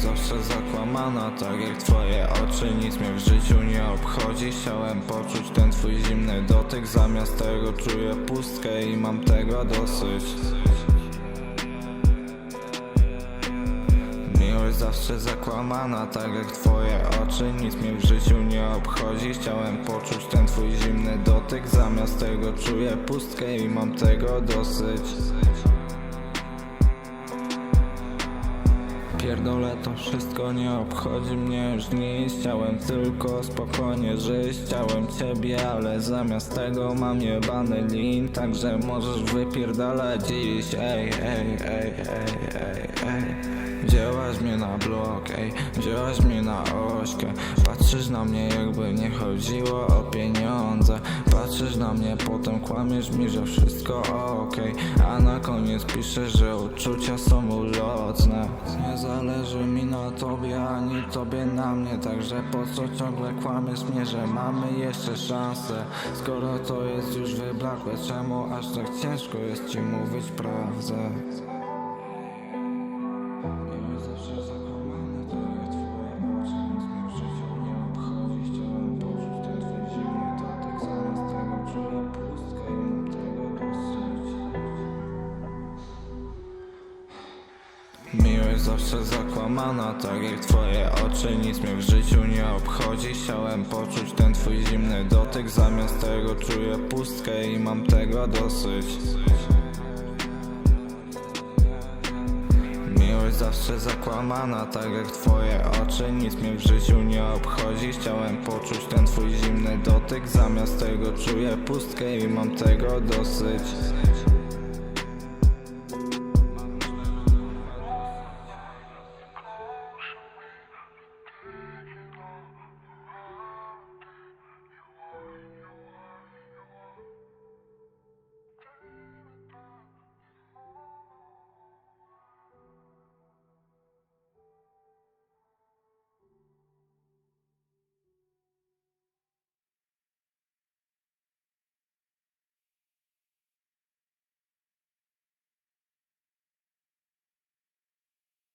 zawsze zakłamana, tak jak twoje oczy Nic mnie w życiu nie obchodzi. Chciałem poczuć ten twój zimny dotyk Zamiast tego czuję pustkę i mam tego dosyć. Miłość zawsze zakłamana, tak jak twoje oczy Nic mnie w życiu nie obchodzi. Chciałem poczuć ten twój zimny dotyk Zamiast tego czuję pustkę i mam tego dosyć Pierdolę to wszystko, nie obchodzi mnie. Już nic Chciałem tylko spokojnie żyć. Chciałem ciebie, ale zamiast tego mam jebany lin. Także możesz wypierdalać dziś Ej, ej, ej, ej, ej, Wzięłaś mnie na blok, ej Wzięłaś mnie na ośkę. Patrzysz na mnie jakby nie chodziło o pieniądze. Patrzysz na mnie, potem kłamiesz mi, że wszystko okej. A na koniec piszesz, że uczucia są ulotne. Nie zależy mi na tobie, ani tobie na mnie. Także po co ciągle kłamiesz mnie, że mamy jeszcze szansę? Skoro to jest już wyblakłe, czemu aż tak ciężko jest ci mówić prawdę? Miłość zawsze zakłamana, tak jak twoje oczy Nic mnie w życiu nie obchodzi. Chciałem poczuć ten twój zimny dotyk Zamiast tego czuję pustkę i mam tego dosyć Zawsze zakłamana, tak jak twoje oczy. Nic mnie w życiu nie obchodzi. Chciałem poczuć ten twój zimny dotyk. Zamiast tego czuję pustkę i mam tego dosyć